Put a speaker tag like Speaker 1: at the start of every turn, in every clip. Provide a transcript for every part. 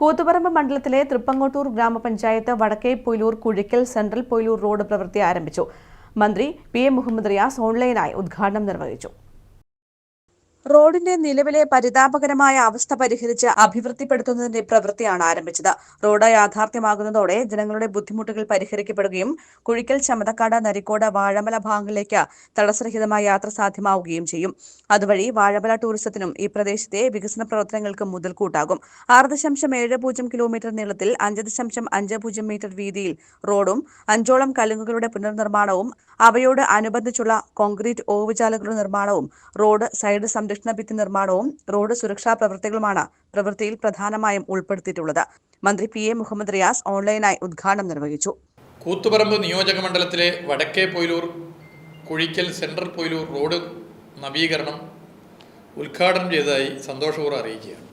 Speaker 1: കൂത്തുപറമ്പ് മണ്ഡലത്തിലെ തൃപ്പങ്ങോട്ടൂർ ഗ്രാമപഞ്ചായത്ത് വടക്കേ പൊയിലൂർ കുഴിക്കൽ സെൻട്രൽ പൊയിലൂർ റോഡ് പ്രവൃത്തി ആരംഭിച്ചു. മന്ത്രി പി എം മുഹമ്മദ് റിയാസ് ഓൺലൈനായി ഉദ്ഘാടനം നിർവഹിച്ചു. റോഡിന്റെ നിലവിലെ പരിതാപകരമായ അവസ്ഥ പരിഹരിച്ച് അഭിവൃദ്ധിപ്പെടുത്തുന്നതിന്റെ പ്രവൃത്തിയാണ് ആരംഭിച്ചത്. റോഡ് യാഥാർത്ഥ്യമാകുന്നതോടെ ജനങ്ങളുടെ ബുദ്ധിമുട്ടുകൾ പരിഹരിക്കപ്പെടുകയും കുഴിക്കൽ ചമതക്കാട് നരിക്കോട് വാഴമല ഭാഗങ്ങളിലേക്ക് തടസ്സരഹിതമായ യാത്ര സാധ്യമാവുകയും ചെയ്യും. അതുവഴി വാഴമല ടൂറിസത്തിനും ഈ പ്രദേശത്തെ വികസന പ്രവർത്തനങ്ങൾക്കും മുതൽക്കൂട്ടാകും. ആറ് ദശാംശം ഏഴ് പൂജ്യം കിലോമീറ്റർ നീളത്തിൽ അഞ്ച് ദശാംശം അഞ്ച് പൂജ്യം മീറ്റർ വീതിയിൽ റോഡും അഞ്ചോളം കലുങ്കുകളുടെ പുനർനിർമ്മാണവും അവയോട് അനുബന്ധിച്ചുള്ള കോൺക്രീറ്റ് ഓവുചാലുകളുടെ നിർമ്മാണവും റോഡ് സൈഡ് സംരക്ഷണ ഭിത്തി നിർമ്മാണവും റോഡ് സുരക്ഷാ പ്രവൃത്തികളുമാണ് പ്രവൃത്തിയിൽ പ്രധാനമായും ഉൾപ്പെടുത്തിയിട്ടുള്ളത്. മന്ത്രി പി എ മുഹമ്മദ് റിയാസ് ഓൺലൈനായി ഉദ്ഘാടനം നിർവഹിച്ചു.
Speaker 2: കൂത്തുപറമ്പ് നിയോജക മണ്ഡലത്തിലെ വടക്കേ പൊയിലൂർ കുഴിക്കൽ സെൻട്രൽ പൊയിലൂർ റോഡ് നവീകരണം ഉദ്ഘാടനം ചെയ്തതായി സന്തോഷപൂർവം അറിയിക്കുകയാണ്.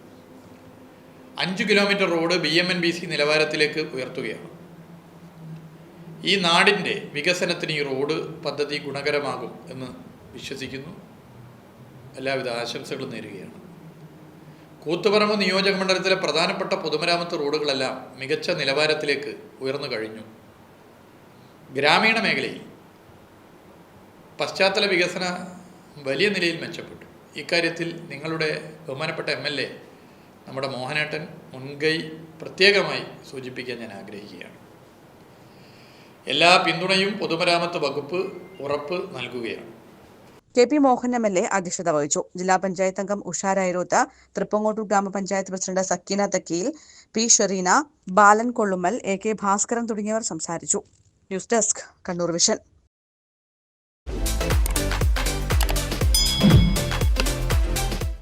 Speaker 2: അഞ്ച് kilometre road B M N B C നിലവാരത്തിലേക്ക് ഉയർത്തുകയാണ്. ഈ നാടിന്റെ വികസനത്തിന് ഈ റോഡ് പദ്ധതി ഗുണകരമാകും എന്ന് വിശ്വസിക്കുന്നു. എല്ലാവിധ ആശംസകളും നേരുകയാണ്. കൂത്തുപറമ്പ് നിയോജക മണ്ഡലത്തിലെ പ്രധാനപ്പെട്ട പൊതുമരാമത്ത് റോഡുകളെല്ലാം മികച്ച നിലവാരത്തിലേക്ക് ഉയർന്നു കഴിഞ്ഞു. ഗ്രാമീണ മേഖലയിൽ പശ്ചാത്തല വികസന വലിയ നിലയിൽ മെച്ചപ്പെട്ടു. ഇക്കാര്യത്തിൽ നിങ്ങളുടെ ബഹുമാനപ്പെട്ട എം എൽ എ നമ്മുടെ മോഹനേട്ടൻ മുൻകൈ പ്രത്യേകമായി സൂചിപ്പിക്കാൻ ഞാൻ ആഗ്രഹിക്കുകയാണ്. എല്ലാ പിന്തുണയും പൊതുമരാമത്ത് വകുപ്പ് ഉറപ്പ് നൽകുകയാണ്.
Speaker 1: K P Mohan M L A അധ്യക്ഷത വഹിച്ചു. ജില്ലാ പഞ്ചായത്ത് അംഗം ഉഷാരായിരോത്ത് തൃപ്പങ്ങോട്ടൂർ ഗ്രാമപഞ്ചായത്ത് president Sakeena Thakkeel P Shereena Balan Kollummal A K Bhaskaran തുടങ്ങിയവർ സംസാരിച്ചു. News desk Kannur vision.